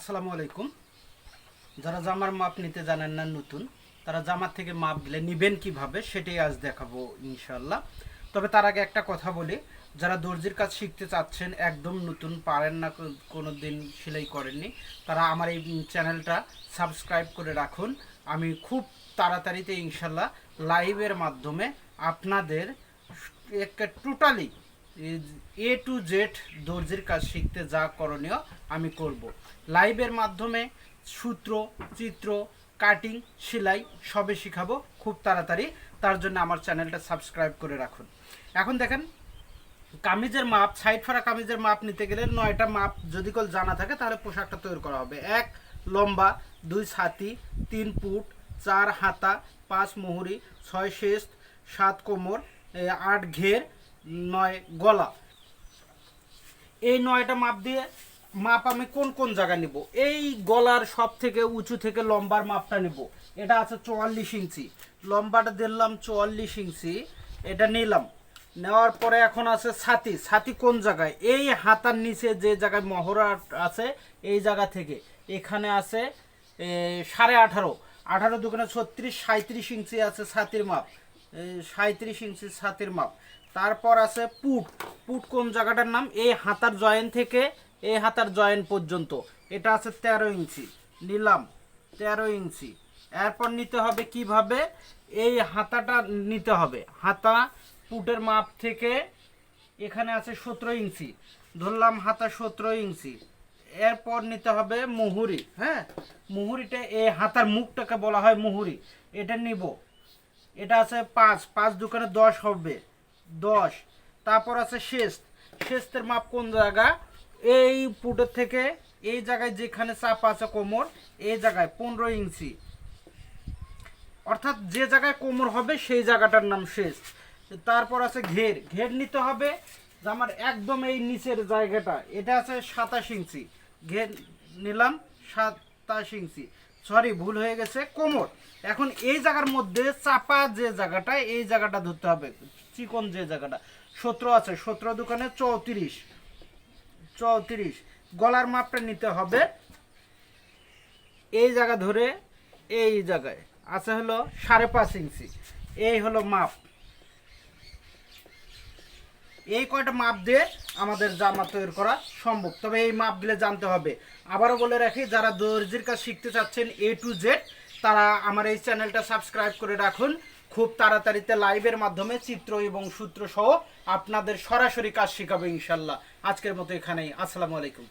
আসসালামু আলাইকুম। যারা জামার মাপ নিতে জানেন না, নতুন, তারা জামার থেকে মাপ দিলে নিবেন কীভাবে সেটাই আজ দেখাবো ইনশাল্লাহ তবে তার আগে একটা কথা বলি, যারা দর্জির কাজ শিখতে চাচ্ছেন, একদম নতুন, পারেন না কোনো দিন সেলাই করেননি, তারা আমার এই চ্যানেলটা সাবস্ক্রাইব করে রাখুন। আমি খুব তাড়াতাড়িতে ইনশাল্লাহ লাইভের মাধ্যমে আপনাদের একটা টোটালি এ টু জেড দর্জির কাজ শিখতে যা করণীয় আমি করব। লাইভের মাধ্যমে সূত্র, চিত্র কাটিং সেলাই সবে শিখাবো খুব তাড়াতাড়ি। তার জন্য আমার চ্যানেলটা সাবস্ক্রাইব করে রাখুন। এখন দেখেন, কামিজের মাপ সাইড ফাড়া কামিজের মাপ নিতে গেলে নয়টা মাপ যদি কল জানা থাকে তাহলে পোশাকটা তৈরি করা হবে। এক, লম্বা, দুই ছাতি, তিন ফুট চার হাতা, পাঁচ মুহুরি, ছয় শেষ সাত কোমর আট ঘের নয় গলা। এই নয়টা মাপ দিয়ে মাপ আমি কোন কোন জায়গায় নিব? এই গলার সব থেকে উঁচু থেকে লম্বার মাপটা নেব। এটা আছে চুয়াল্লিশ ইঞ্চি। লম্বাটা দিলাম চুয়াল্লিশ ইঞ্চি। এটা নিলাম। নেওয়ার পরে এখন আছে ছাতি। ছাতি কোন জায়গায়? এই হাতার নিচে যে জায়গায় মহড়া আছে, এই জায়গা থেকে। এখানে আছে সাড়ে আঠারো। আঠারো দোকানে ছত্রিশ সাঁত্রিশ ইঞ্চি আছে ছাতির মাপ। সাঁত্রিশ ইঞ্চি ছাতির মাপ। তারপর আছে পুট। পুট কোন জায়গাটার নাম? এই হাতার জয়েন থেকে এই হাতার জয়েন পর্যন্ত। এটা আছে তেরো ইঞ্চি। নিলাম, তেরো ইঞ্চি। এরপর নিতে হবে কীভাবে? এই হাতাটা নিতে হবে। হাতা পুটের মাপ থেকে এখানে আছে সতেরো ইঞ্চি। ধরলাম হাতা সতেরো ইঞ্চি। এরপর নিতে হবে মুহুরি হ্যাঁ? মুহুরিটা এই হাতার মুখটাকে বলা হয় মুহুরি। এটা নিব। এটা আছে পাঁচ। পাঁচ দোকানে দশ হবে। দশ। তারপর আছে শেষ শেষের মাপ কোন জায়গা? এই পুটের থেকে এই জায়গায় যেখানে চাপ আছে কোমর, এই জায়গায় পনেরো ইঞ্চি। অর্থাৎ যে জায়গায় কোমর হবে সেই জায়গাটার নাম শেষ তারপর আছে ঘের। ঘের নিতে হবে যে আমার একদম এই নিচের জায়গাটা। এটা আছে সাতাশ ইঞ্চি। ঘের নিলাম, সাতাশ ইঞ্চি। সরি ভুল হয়ে গেছে। কোমর। এখন এই জায়গার মধ্যে চাপা যে জায়গাটা এই জায়গাটা ধরতে হবে। চিকন যে জায়গাটা। সতেরো আছে, সতেরো দোকানে চৌত্রিশ। চৌত্রিশ। গলার মাপটা নিতে হবে এই জায়গা ধরে, এই জায়গায়। আছে হলো সাড়ে পাঁচ ইঞ্চি। এই হলো মাপ। এই কয়টা মাপ দিয়ে আমাদের জামা তৈরি করা সম্ভব? তবে এই মাপ দিলে জানতে হবে। আবারও বলে রাখি, যারা দর্জির কাজ শিখতে চাচ্ছেন এ টু জেড তারা আমার এই চ্যানেলটা সাবস্ক্রাইব করে রাখুন। খুব তাড়াতাড়িতে লাইভের মাধ্যমে চিত্র এবং সূত্র সহ আপনাদের সরাসরি কাজ শেখাবে ইনশাল্লাহ। আজকের মতো এখানেই। আসসালামু আলাইকুম।